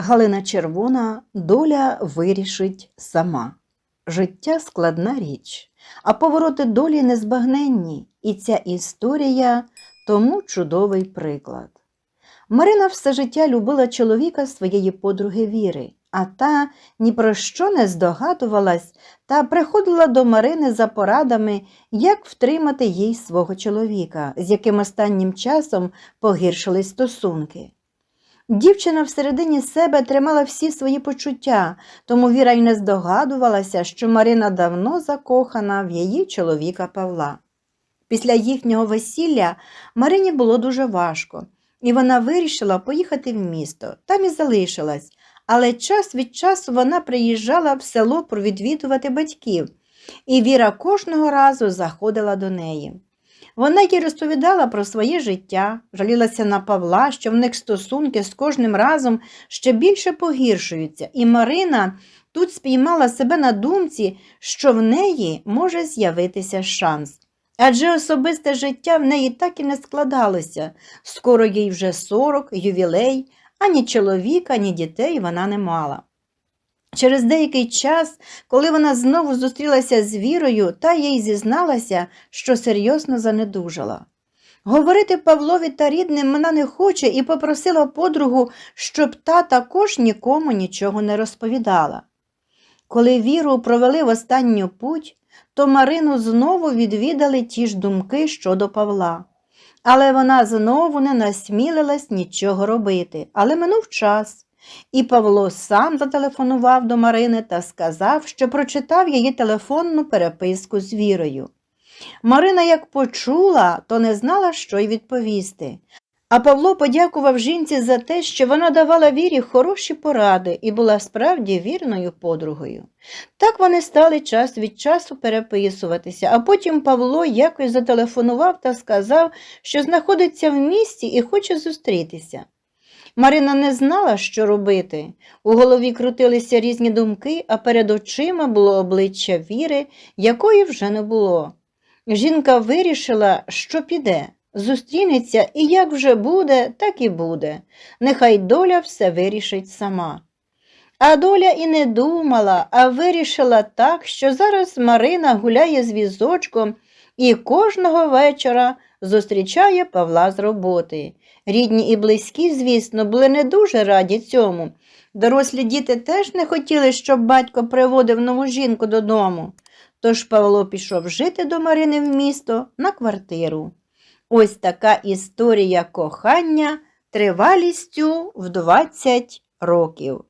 Галина Червона доля вирішить сама. Життя складна річ, а повороти долі незбагненні, і ця історія тому чудовий приклад. Марина все життя любила чоловіка своєї подруги Віри, а та ні про що не здогадувалась та приходила до Марини за порадами, як втримати їй свого чоловіка, з яким останнім часом погіршились стосунки. Дівчина всередині себе тримала всі свої почуття, тому Віра й не здогадувалася, що Марина давно закохана в її чоловіка Павла. Після їхнього весілля Марині було дуже важко, і вона вирішила поїхати в місто. Там і залишилась, але час від часу вона приїжджала в село провідвідувати батьків, і Віра кожного разу заходила до неї. Вона їй розповідала про своє життя, жалілася на Павла, що в них стосунки з кожним разом ще більше погіршуються, і Марина тут спіймала себе на думці, що в неї може з'явитися шанс. Адже особисте життя в неї так і не складалося. Скоро їй вже 40, ювілей, ані чоловіка, ні дітей вона не мала. Через деякий час, коли вона знову зустрілася з Вірою, та їй зізналася, що серйозно занедужала. Говорити Павлові та рідним вона не хоче і попросила подругу, щоб та також нікому нічого не розповідала. Коли Віру провели в останню путь, то Марину знову відвідали ті ж думки щодо Павла. Але вона знову не насмілилась нічого робити, але минув час. І Павло сам зателефонував до Марини та сказав, що прочитав її телефонну переписку з Вірою. Марина, як почула, то не знала, що й відповісти. А Павло подякував жінці за те, що вона давала Вірі хороші поради і була справді вірною подругою. Так вони стали час від часу переписуватися, а потім Павло якось зателефонував та сказав, що знаходиться в місті і хоче зустрітися. Марина не знала, що робити. У голові крутилися різні думки, а перед очима було обличчя Віри, якої вже не було. Жінка вирішила, що піде, зустрінеться і як вже буде, так і буде. Нехай доля все вирішить сама. А доля і не думала, а вирішила так, що зараз Марина гуляє з візочком і кожного вечора зустрічає Павла з роботи. Рідні і близькі, звісно, були не дуже раді цьому. Дорослі діти теж не хотіли, щоб батько приводив нову жінку додому. Тож Павло пішов жити до Марини в місто на квартиру. Ось така історія кохання тривалістю в 20 років.